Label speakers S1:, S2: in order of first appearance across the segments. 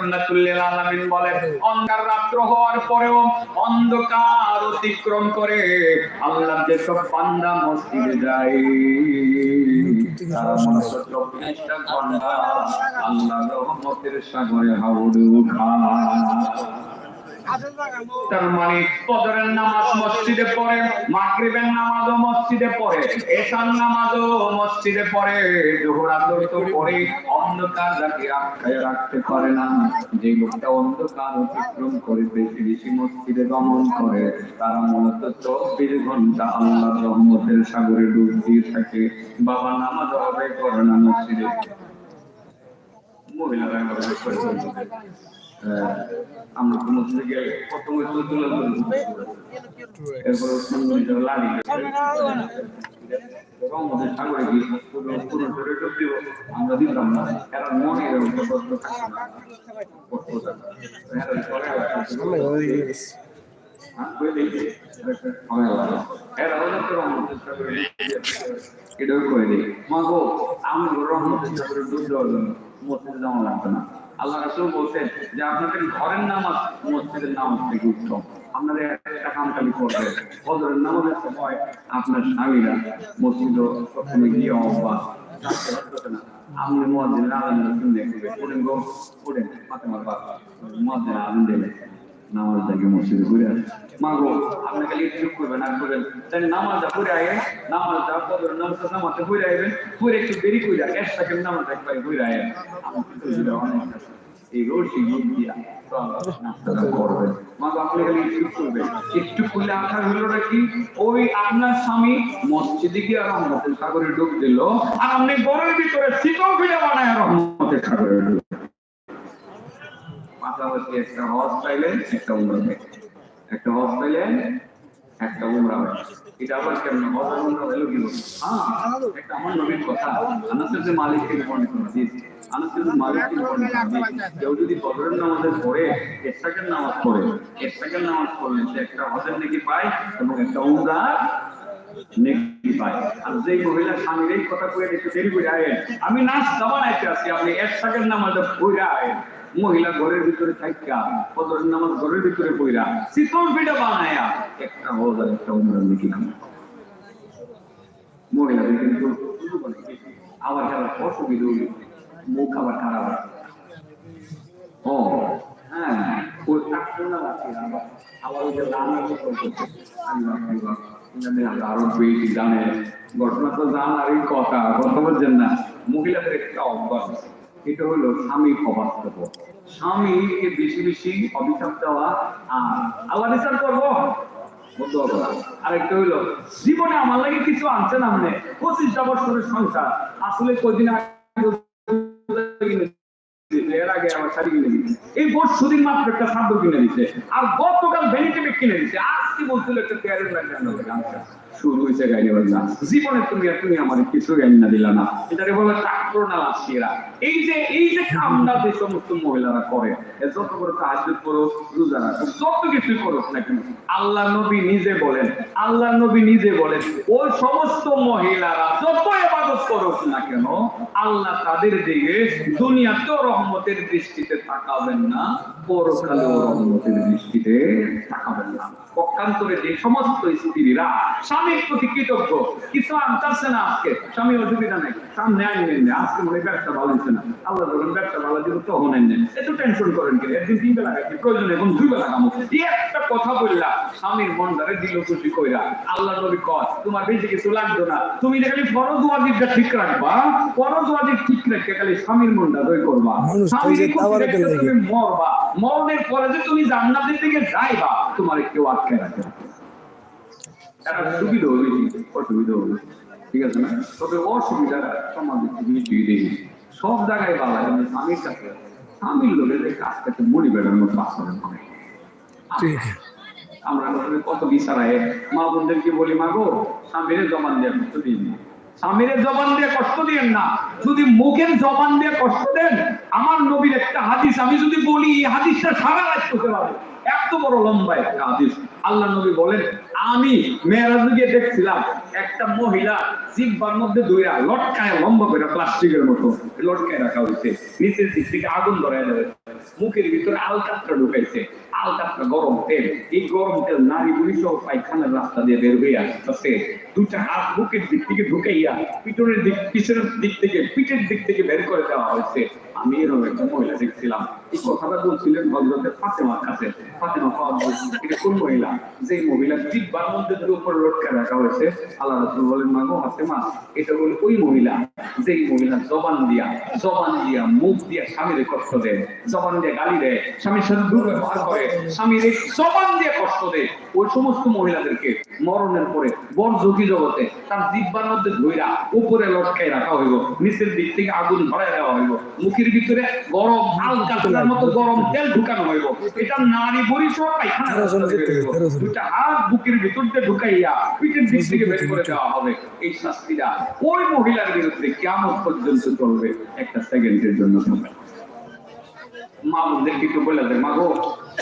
S1: আলামিন বলেন, অন্ধকার রাত্র হওয়ার পরেও অন্ধকার অতিক্রম করে আল্লাহ যেসব বান্দা মসজিদে যায় চব্বিশটা ঘণ্টা আল্লাহ রহমতের সাগরে হাউডু খায় তার মানে ফজরের নামাজ মসজিদে পড়ে, মাগরিবের মসজিদে পড়ে, এশার মসজিদে পড়ে, জোহর তো পড়ে, অন্ধকার আটকায় রাখতে পারে না। যে লোকটা অন্ধকার অতিক্রম করে, বেশি বেশি মসজিদে করে, তারা মূলত চব্বিশ ঘণ্টা আল্লাহ রহমতের সাগরে ডুব দিয়ে থাকে। বাবা, নামাজ হবে করে না মসজিদে। মহিলারা আমরা মসজিদে গিয়ে প্রথমে তো তুলে এরপর লাগি আমাদের সাগরে গিয়ে পুরো করে দেওয়ার জন্য মসজিদে যাওয়া লাগবে না। আল্লাহ রাসুল বলছেন যে আপনাদের ঘরের নামাজ মসজিদের নামাজ থেকে উত্তম আপনারা একটা কামকালি করবে। নামাজের সময় আপনার স্বামীরা মসজিদ প্রথমে গিয়ে অভ্যাস আপনি মসজিদের আলাদা শুনলে পড়েন গো, পড়েন। মসজিদের নামাজ মসজিদে ঘুরে আসে। মা গো, আপনি খালি করবেন করবেন তাই নামাজটা পড়ে আইবেন আইবেন পড়ে একটু দেরি করে এক সেকেন্ড নামাজ ঘুরে। এই দিয়া করলে আপনার কি? ওই আপনার স্বামী মসজিদে গিয়ে রহমতের সাগরে দিল, আর আপনি ঘরের ভিতরে শীতল বানায় রহমতের সাগরে পাশাপাশি একটা হজ একটা উমরা একটা হজ একটা উমরা এটা আবার কেমন? হজ উমরা কি? একটা আমার নবীর কথা। যে মালিক যে মালিক কেউ যদি নামাজ পড়ে নামাজ সে একটা হজের নাকি পায় এবং একটা উমরা নেকি পায়। আর যেই মহিলা স্বামীর এই কথা কয়ে দেরি করে আয়েন, আমি নাচ দাবানাইতে আছি আপনি এক সাকের নামাজে পড়ে আয়েন। মহিলা ঘরের ভিতরে থাকা ফজরের নামাজ ঘরের ভিতরে পড়া শীতল পিঠা বানায়া, একটা হজ আর একটা উমরা খায় মহিলাদের কিন্তু আবার যারা মুখ আবার খারাপ ও হ্যাঁ ওই আছে, আবার ঘটনা তো জান আর এই কথা কথা বলছেন না। মহিলাদের একটা অভ্যাস আছে। এটা হলো স্বামী অবাস্তব। স্বামীকে বেশি বেশি অভিশাপ দেওয়া, আর আল্লাহ বিচার করব? হইল জীবনে আমার লাগে কিছু পঁচিশটা বছরের সংসার। আসলে কদিন এর আগে আমার মাত্র একটা সাদ্য কিনে দিচ্ছে আর গতকাল ভ্যানিটি ব্যাগ কিনে দিচ্ছে আজকে বলছিল একটা পেয়ারের ব্যাগ শুরু হয়েছে গাড়ি বাজনা জীবনে তুমি আর তুমি আমার কিছু জ্ঞান না দিলা না। এটাকে বলে চাকর না লাসিরা এই যে এই যে কামটা যে সমস্ত মহিলারা করে যত বড় কাজ করো রোজা রাখো যত কিছুই করো না কেন, আল্লাহ নবী নিজে বলেন, আল্লাহ নবী নিজে বলেন ওই সমস্ত মহিলারা যত ইবাদত করুক না কেন, আল্লাহ তাদের দিকে দুনিয়াতেও রহমতের দৃষ্টিতে তাকাবেন না, পরকালেও রহমতের দৃষ্টিতে তাকাবেন না। পক্ষান্তরে যে সমস্ত স্ত্রীরা স্বামীর প্রতি কৃতজ্ঞ। কিছু না আজকে। স্বামী অসুবিধা নেই। সামনে আনবেন না আজকে মনে ব্যবসা ভালো হচ্ছে না। আল্লাহ ধরুন ব্যবসা ভালো দিব তখন আনবেন এত টেনশন করেন কি একদিন তিন বেলা প্রয়োজন এখন দুই বেলা এই একটা কথা বললা স্বামীর মন ধরে দিল খুশি কইরা। আল্লাহ নবী কয় তোমার বেশি কিছু লাগতো না। তুমি খালি ফরজ ওয়াজিবটা ঠিক রাখবা ফরজ ওয়াজিব ঠিক রেখে খালি স্বামীর মনটা দই করবা। স্বামীর তুমি মরবা। মরণের পরে যে তুমি জান্নাতের দিকে যাইবা তোমার কেউ আটকে রাখে সুবিধা হবে অসুবিধা হবে ঠিক আছে না? তবে অসুবিধা সমাজে কিছুই সব জায়গায় ভালো স্বামীর কাছে স্বামীর লোকের মনি বেড়ার মতো
S2: ঠিক
S1: আমরা কত বিচারায় মা বোনদেরকে বলি মা গো স্বামীরে জবান দিয়ে কষ্ট দিন না। স্বামীরে জবান দিয়ে কষ্ট দিয়েন না। যদি মুখের জবান দিয়ে কষ্ট দেন আমার নবীর একটা হাদিস আমি যদি বলি এই হাদিসটা সারা রাত করতে পারব এত বড় লম্বা একটা হাদিস। আল্লাহ নবী বলেন, আমি মেয়েরাজ গিয়ে দেখছিলাম, একটা মহিলা জিব্বার মধ্যে দুইরা লটকায় লম্বা করে প্লাস্টিকের মতো লটকায় রাখা হয়েছে। নিচের দিক থেকে আগুন ধরায় দেবে মুখের ভিতরে আলকাত্রা ঢুকাইছে। আলকাত্রা গরম তেল। এই গরম তেল নারী বুড়ি সহ পায়খানার রাস্তা দিয়ে বের হয়ে আসতেছে। দুটা হাত বুকের দিক থেকে ঢুকাইয়া পিছনের দিক পিছনের দিক থেকে পিঠের দিক থেকে বের করে দেওয়া হয়েছে। আমি মহিলা দেখছিলাম। এই কথাটা বলছিলেন ফাতেমার কাছে। ফাতেমা কোন মহিলা? যে মহিলা জিব্বার মধ্যে উপর রাখা হয়েছে, আল্লাহ রাসূল বলেন মা গো ফাতেমা, এটা বলে ওই মহিলা মহিলা জবান দিয়া জবান দিয়া মুখ দিয়া স্বামীরে কষ্ট দেয়, জবান দিয়ে গালি দেয়, স্বামীর সাথে দুর্ব্যবহার করে, স্বামীর জবান দিয়ে কষ্ট দেয়। ওই সমস্ত মহিলাদেরকে মরণের পরে বর ঝুঁকি জগতে তার জিব্বার মধ্যে ধইরা উপরে লটকায় রাখা হইব, নিচের দিক থেকে আগুন ধরায় দেওয়া হইব, মুখের ভিতরে গরম হালকা তোলার মতো গরম তেল ঢুকানো হইব। এটা নারী বড়ি সহ পায়খানা হাত বুকের ভিতর দিয়ে ঢুকাইয়া পিঠের দিক থেকে বের করে দেওয়া হবে। এই শাস্তিটা ওই মহিলার বিরুদ্ধে কেমন পর্যন্ত চলবে। একটা সেকেন্ডের জন্য মা বোনদেরকে একটু বলে দেয় মা গো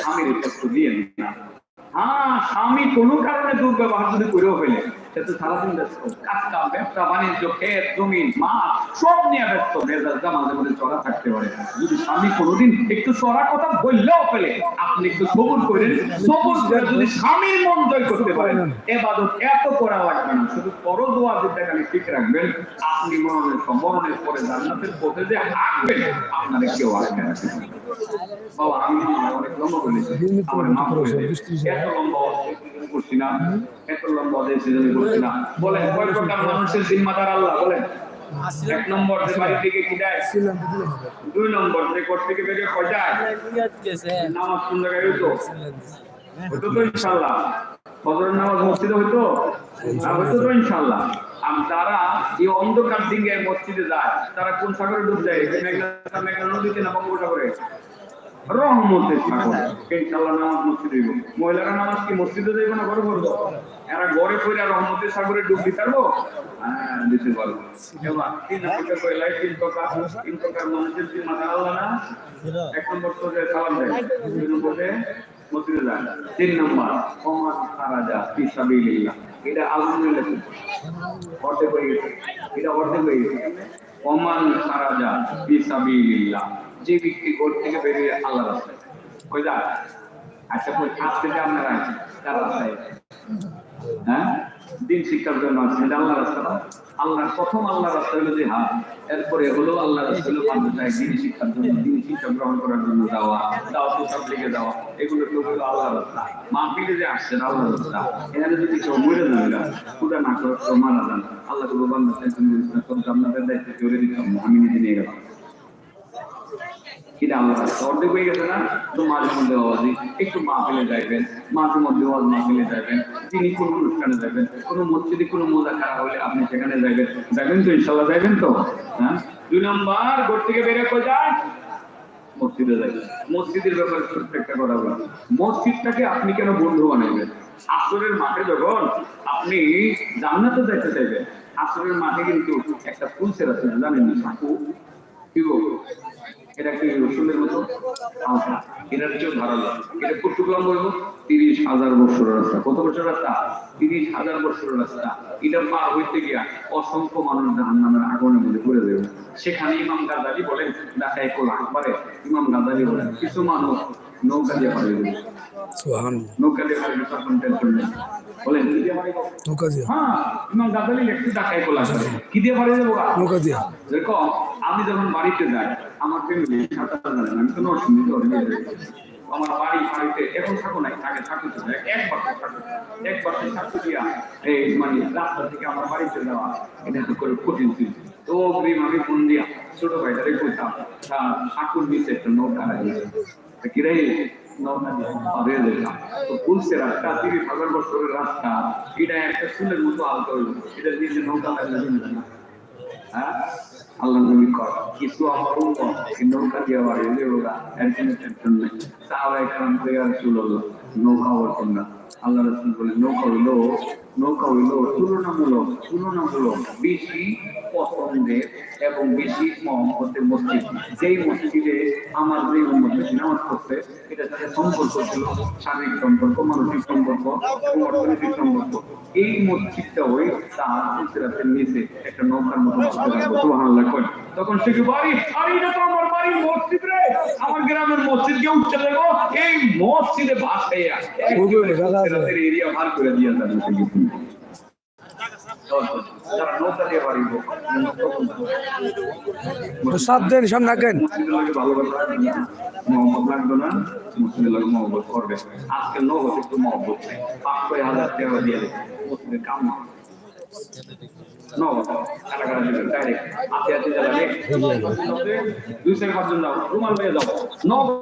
S1: স্বামীর কষ্ট দিয়ে না। হ্যাঁ স্বামী কোনো কারণে দুর্ব্যবহার যদি করেও ফেলে সে তো সারাদিন ব্যস্ত। কাজ ব্যবসা, বাণিজ্য, ক্ষেত, জমি মাছ সব নিয়ে ব্যস্ত। মেজাজটা মাঝে মাঝে চড়া থাকতে পারে। যদি স্বামী কোনোদিন একটু চড়া কথা বললেও ফেলে, আপনি একটু সবুর করেন। সবুর করে যদি স্বামীর মন জয় করতে পারেন, এবাদত এত করা লাগবে না। শুধু পর দোয়া বিদ্যাখানে ঠিক রাখবেন। আপনি মরণের মরণের পরে জান্নাতের পথে যে হাঁটবেন, আপনারা কেউ রাখবেন না। বাবা, আমি অনেক লম্বা বলেছি। আমার মাফ করে এত লম্বা করছি না এত লম্বা দেয় সেজন্য করছি না। বলেন কয় প্রকার মানুষের জিম্মাদার আল্লাহ বলেন। এক নম্বর যে বাড়ি থেকে কি দেয় দুই নম্বর যে ঘর থেকে নামাজ কোন জায়গায় হইতো? হইতো তো ইনশাল্লাহ ফজরের নামাজ মসজিদে হইতো? হইতো তো ইনশাল্লাহ আর তারা এই অন্ধকার দিকে মসজিদে যায়। তারা কোন সাগরে ডুব যায়? মেঘনা নদীতে না বঙ্গোপসাগরে? রহমতের সাগর ইনশাল্লাহ নামাজ মসজিদে হইব মহিলারা নামাজ কি মসজিদে যাইব না ঘরে পড়ব এরা ঘরে পড়ে রহমতের সাগরে ডুব দিতে পারব? হ্যাঁ দিতে পারব। তিন নম্বরটা কইলাই তিন প্রকার তিন প্রকার মানুষের যে মাথা আল্লাহ না এক নম্বর তো যে সালাম দেয়। দুই নম্বরে মসজিদে যায় তিন নম্বর ওমান খারাজা ফি এটা আলহামদুলিল্লাহ অর্ধেক হয়ে গেছে। এটা অর্ধেক হয়ে গেছে। ওমান খারাজা ফি সাবিলিল্লাহ। যে ব্যক্তি ঘর থেকে বেরিয়ে আল্লাহ রাস্তায় কই যায় আচ্ছা কই? আজকে যে আপনারা আছেন কার রাস্তায়? হ্যাঁ? দিন শিক্ষার জন্য আছে আল্লাহ রাস্তা না। আল্লাহর প্রথম আল্লাহ রাস্তা হলো যে হাত এরপরে হলো আল্লাহ রাস্তা হলো যায় দিন শিক্ষার জন্য, দিন শিক্ষা গ্রহণ করার জন্য যাওয়া দাওয়া প্রসাদ লিখে যাওয়া। এগুলো তো হলো আল্লাহ রাস্তা। মাহফিলে যে আসছেন আল্লাহ রাস্তা। এখানে যদি কেউ মরে যান এরা পুরা না করে মারা যান আল্লাহগুলো বান্ধব আপনাদের দায়িত্ব চলে দিতাম আমি নিজে নিয়ে গেলাম। একটু মাঝে মধ্যে কোন হলে আপনি সেখানে হ্যাঁ? মসজিদের মসজিদটাকে আপনি কেন বন্ধু বানাইবেন? আসরের মাঠে যখন আপনি জান্নাতে যাইতে চাইবেন, আসরের মাঠে কিন্তু একটা ফুল সেরা জানেন না? কি এটা কি রসুনের মতো? হালকা এটার চেয়েও ধারালো এটা কতটুকু লম্বা হইব তিরিশ হাজার বছর রাস্তা। কত বছর রাস্তা? তিরিশ হাজার বছর রাস্তা। এটা পার হইতে গিয়া অসংখ্য মানুষ জাহান্নামের আগুনের মধ্যে পড়ে দেবে সেখানে ইমাম গাজালি বলেন, দেখায় কোল আকবারে ইমাম গাজালি বলেন, কিছু মানুষ নৌকা দিয়ে যাবে
S2: সুবহানাল্লাহ।
S1: নৌকা দিয়ে পারে তখন টেনশন নেই। বলেন কি দিয়ে পারে
S2: নৌকা দিয়া।
S1: হ্যাঁ ইমাম গাজালি দেখায় কোল আকবারে কি দিয়ে পারে যাব
S2: নৌকা দিয়া।
S1: দেখো আমি যখন বাড়িতে যাই আমার ফ্যামিলি সাঁতার জানে আমি তো নরসিংদী তো আমার বাড়ি বাড়িতে এখন থাকো নাই আগে থাকো একবার থাকো। একবার থাকো দিয়া এই মানে রাস্তা থেকে আমার বাড়িতে যাওয়া এটা করে কঠিন ছিল তো অগ্রিম আমি ফোন দিয়া ছোট ভাইটারে কইতাম ঠাকুর দিছে একটা নৌকা কিরে রাস্তা তিরিশ হাজার বছরের রাস্তা, এটা একটা ফুলের মতো আলতো এটা নিজে নৌকা হ্যাঁ? আল্লাহ নবী কর কিছু আমার এই নৌকা দিয়ে বাড়ি যে ওরা এর কোনো টেনশন নেই। সাহাবায়ে কেরাম থেকে রাসূলুল্লাহ, নৌকা ওরকম না আল্লাহ রসুল বলে, নৌকা হইল নৌকা হইল তুলনামূলক তুলনামূলক বেশি পছন্দের এবং বেশি মহব্বতের মসজিদ। যেই মসজিদে আমার যে মসজিদ নামাজ পড়ছে এটার সাথে সম্পর্ক ছিল, শারীরিক সম্পর্ক, মানসিক সম্পর্ক অর্থনৈতিক সম্পর্ক। এই মসজিদটা ওই তার নিচে একটা নৌকার মতো সুবহানাল্লাহ কয় তখন সে কি বাড়ি আরে এটা তো আমার বাড়ির মসজিদ রে? আমার গ্রামের মসজিদকে উঠতে দেবো এই মসজিদে ভাসাইয়া এরিয়া ভার করে দিয়ে যাবে
S2: দিন সামনে রাখেন
S1: মুসলিমের লোকে ভালোবাসা মহব্বত লাগবে না। মুসলিমের লোকে মহব্বত করবে আজকে নগদ একটু মহব্বত পাঁচ ছয় হাজার টাকা দিয়ে মুসলিমের কাম না দুই চার পাঁচজন যাও। রুমাল নিয়ে যাও নগদ